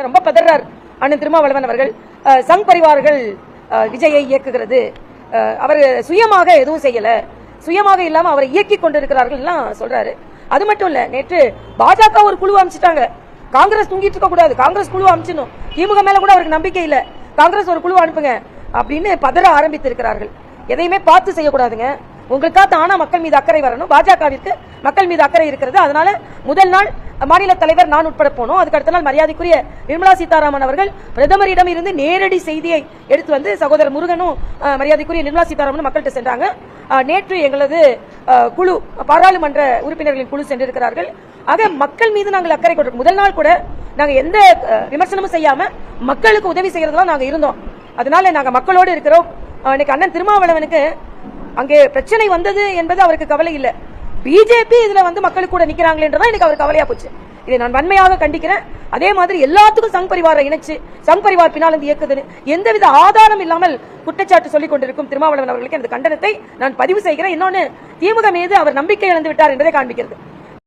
ரொம்ப பதறார் அண்ணன் திருமாவளவன் அவர்கள். சங் பரிவார்கள் விஜயை இயக்குகிறது. அவர் சுயமாக எதுவும் செய்யல. சுயமாக இல்லாம அவரை இயக்கி கொண்டிருக்கிறார்கள் எல்லாம் சொல்றாரு. அது மட்டும் இல்ல நேற்று பாஜக ஒரு குழு அமைச்சிட்டாங்க. காங்கிரஸ் தூங்கிட்டு இருக்க கூடாது. காங்கிரஸ் குழு அமைச்சிடணும். திமுக மேல கூட அவருக்கு நம்பிக்கை இல்ல. காங்கிரஸ் ஒரு குழு அனுப்புங்க அப்படின்னு பதற ஆரம்பித்திருக்கிறார்கள். எதையுமே பார்த்து செய்யக்கூடாதுங்க. உங்களுக்கா தானா மக்கள் மீது அக்கறை வரணும். பாஜகவிற்கு மக்கள் மீது அக்கறை இருக்கிறது. அதனால முதல் நாள் மாநில தலைவர் நான் உட்பட போனோம். அதுக்கு அடுத்த நாள் மரியாதைக்குரிய நிர்மலா சீதாராமன் அவர்கள் பிரதமரிடம் இருந்து நேரடி செய்தியை எடுத்து வந்து சகோதரர் முருகனும் மரியாதைக்குரிய நிர்மலா சீதாராமன் மக்கள்கிட்ட சென்றாங்க. நேற்று எங்களது குழு பாராளுமன்ற உறுப்பினர்களின் குழு சென்றிருக்கிறார்கள். ஆக மக்கள் மீது நாங்கள் அக்கறை கொண்டு முதல் நாள் கூட நாங்கள் எந்த விமர்சனமும் செய்யாம மக்களுக்கு உதவி செய்யறதுலாம் நாங்கள் இருந்தோம். அதனால நாங்கள் மக்களோடு இருக்கிறோம். இன்னைக்கு அண்ணன் திருமாவளவனுக்கு அங்கே பிரச்சனை வந்தது என்பது அவருக்கு கவலை இல்லை. பிஜேபி இதுல வந்து மக்களுக்கு கூட நிக்கிறாங்களேன்றதான் எனக்கு அவர் கவலையா போச்சு. இதை நான் வன்மையாக கண்டிக்கிறேன். அதே மாதிரி எல்லாத்துக்கும் சங் பரிவாரை இணைச்சு சங் பரிவார் பின்னால் இருந்து இயக்குதுன்னு எந்தவித ஆதாரம் இல்லாமல் குற்றச்சாட்டு சொல்லிக் கொண்டிருக்கும் திருமாவளவன் அவர்களுக்கு எனது கண்டனத்தை நான் பதிவு செய்கிறேன். இன்னொன்னு திமுக மீது அவர் நம்பிக்கை இழந்து விட்டார் என்பதை காண்பிக்கிறது.